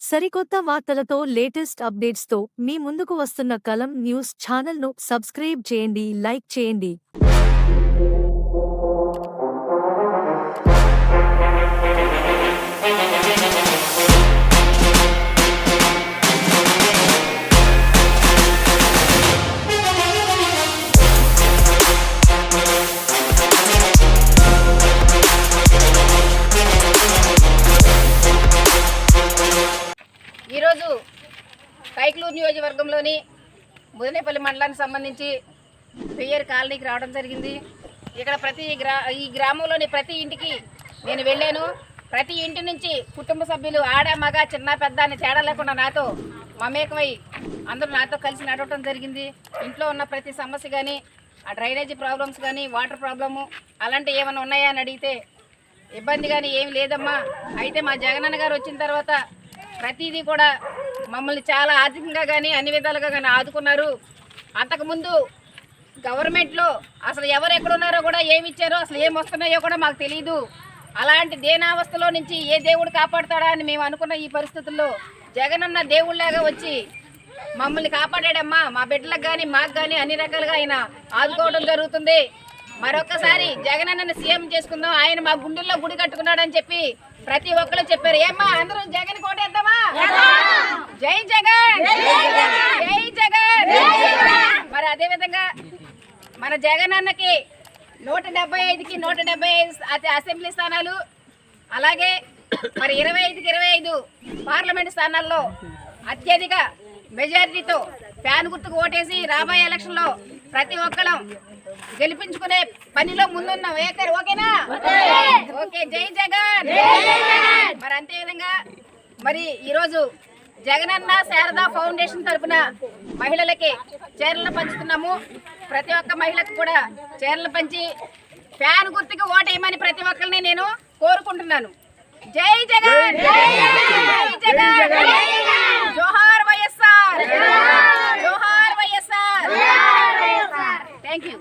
సరికొత్త వార్తలతో లేటెస్ట్ అప్డేట్స్తో మీ ముందుకు వస్తున్న కలం న్యూస్ ఛానల్ను సబ్స్క్రైబ్ చేయండి లైక్ చేయండి. కైక్లూరు నియోజకవర్గంలోని ముదనేపల్లి మండలానికి సంబంధించి పెయ్యర్ కాలనీకి రావడం జరిగింది. ఇక్కడ ప్రతి గ్రా ఈ గ్రామంలోని ప్రతి ఇంటికి నేను వెళ్ళాను. ప్రతి ఇంటి నుంచి కుటుంబ సభ్యులు ఆడ మగ చిన్న పెద్ద అని తేడా లేకుండా నాతో మమేకమై అందరూ నాతో కలిసి నడవటం జరిగింది. ఇంట్లో ఉన్న ప్రతి సమస్య కానీ ఆ డ్రైనేజీ ప్రాబ్లమ్స్ కానీ వాటర్ ప్రాబ్లము అలాంటివి ఏమైనా ఉన్నాయా అని అడిగితే ఇబ్బంది కానీ ఏమి లేదమ్మా. అయితే మా జగనన్న గారు వచ్చిన తర్వాత ప్రతిదీ కూడా మమ్మల్ని చాలా ఆర్థికంగా కానీ అన్ని విధాలుగా కానీ ఆదుకున్నారు. అంతకుముందు గవర్నమెంట్లో అసలు ఎవరు ఎక్కడున్నారో కూడా ఏమి ఇచ్చారో అసలు ఏం వస్తున్నాయో కూడా మాకు తెలియదు అలాంటి దేనావస్థలో నుంచి ఏ దేవుడు కాపాడతాడా అని మేము అనుకున్న ఈ పరిస్థితుల్లో జగనన్న దేవుళ్ళలాగా వచ్చి మమ్మల్ని కాపాడాడమ్మా. మా బిడ్డలకు కానీ మాకు కానీ అన్ని రకాలుగా ఆయన ఆదుకోవడం జరుగుతుంది. మరొకసారి జగనన్నను సీఎం చేసుకుందాం. ఆయన మా గుండెల్లో గుడి కట్టుకున్నాడని చెప్పి ప్రతి ఒక్కరు చెప్పారు. ఏమ్మా అందరూ జగన్ కోటేద్దామా? జై జగన్! జై జగన్! మరి అదే విధంగా మన జగన్ అన్నకి నూట డెబ్బై ఐదుకి నూట డెబ్బై ఐదు అసె- అసెంబ్లీ స్థానాలు అలాగే మరి ఇరవై ఐదుకి ఇరవై ఐదు పార్లమెంట్ స్థానాల్లో అత్యధిక మెజారిటీతో ఫ్యాన్ గుర్తుకు ఓటేసి రాబోయే ఎలక్షన్లో ప్రతి ఒక్కరం గెలిపించుకునే పనిలో ముందున్నాం. ఏకర్ ఓకేనా? ఓకే. జై జగన్! మరి అంతే విధంగా మరి ఈరోజు జగనన్న శారదా ఫౌండేషన్ తరపున మహిళలకి చీరలు పంచుతున్నాము. ప్రతి ఒక్క మహిళకు కూడా చీరలు పంచి ఫ్యాన్ గుర్తుకి ఓటేయమని ప్రతి ఒక్కరిని నేను కోరుకుంటున్నాను. జై జగన్! జై జగన్! జోహార్ వైఎస్ఆర్! జోహార్ వైఎస్ఆర్! Thank you